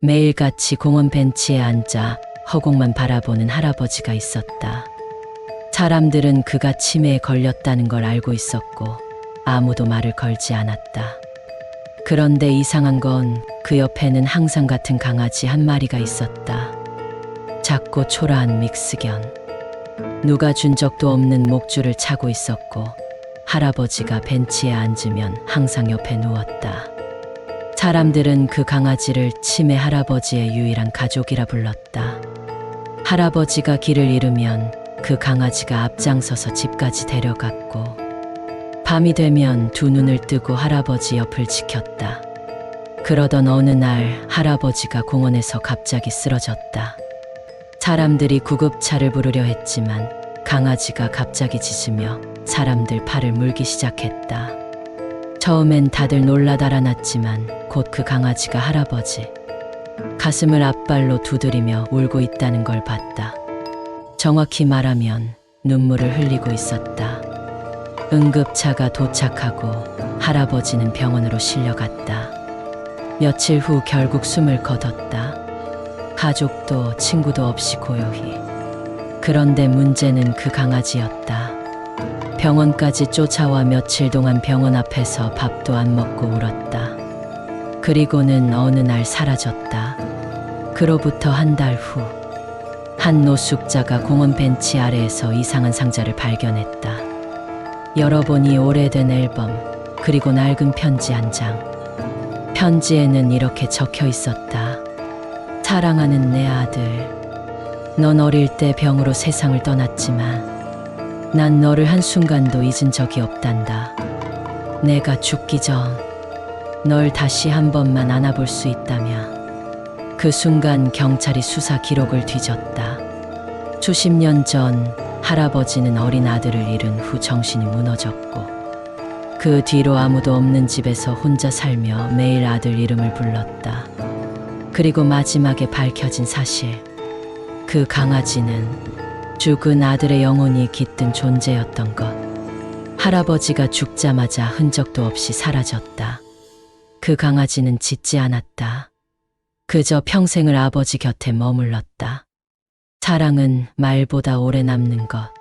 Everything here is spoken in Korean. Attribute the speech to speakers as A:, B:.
A: 매일같이 공원 벤치에 앉아 허공만 바라보는 할아버지가 있었다. 사람들은 그가 치매에 걸렸다는 걸 알고 있었고 아무도 말을 걸지 않았다. 그런데 이상한 건 그 옆에는 항상 같은 강아지 한 마리가 있었다. 작고 초라한 믹스견. 누가 준 적도 없는 목줄을 차고 있었고 할아버지가 벤치에 앉으면 항상 옆에 누웠다. 사람들은 그 강아지를 치매 할아버지의 유일한 가족이라 불렀다. 할아버지가 길을 잃으면 그 강아지가 앞장서서 집까지 데려갔고 밤이 되면 두 눈을 뜨고 할아버지 옆을 지켰다. 그러던 어느 날 할아버지가 공원에서 갑자기 쓰러졌다. 사람들이 구급차를 부르려 했지만 강아지가 갑자기 짖으며 사람들 팔을 물기 시작했다. 처음엔 다들 놀라 달아났지만 곧 그 강아지가 할아버지 가슴을 앞발로 두드리며 울고 있다는 걸 봤다. 정확히 말하면 눈물을 흘리고 있었다. 응급차가 도착하고 할아버지는 병원으로 실려갔다. 며칠 후 결국 숨을 거뒀다. 가족도 친구도 없이 고요히. 그런데 문제는 그 강아지였다. 병원까지 쫓아와 며칠 동안 병원 앞에서 밥도 안 먹고 울었다. 그리고는 어느 날 사라졌다. 그로부터 한 달 후, 한 노숙자가 공원 벤치 아래에서 이상한 상자를 발견했다. 열어보니 오래된 앨범, 그리고 낡은 편지 한 장. 편지에는 이렇게 적혀 있었다. 사랑하는 내 아들, 넌 어릴 때 병으로 세상을 떠났지만, 난 너를 한순간도 잊은 적이 없단다. 내가 죽기 전, 널 다시 한 번만 안아볼 수 있다면, 그 순간 경찰이 수사 기록을 뒤졌다. 수십 년 전 할아버지는 어린 아들을 잃은 후 정신이 무너졌고 그 뒤로 아무도 없는 집에서 혼자 살며 매일 아들 이름을 불렀다. 그리고 마지막에 밝혀진 사실. 그 강아지는 죽은 아들의 영혼이 깃든 존재였던 것. 할아버지가 죽자마자 흔적도 없이 사라졌다. 그 강아지는 짖지 않았다. 그저 평생을 아버지 곁에 머물렀다. 사랑은 말보다 오래 남는 것.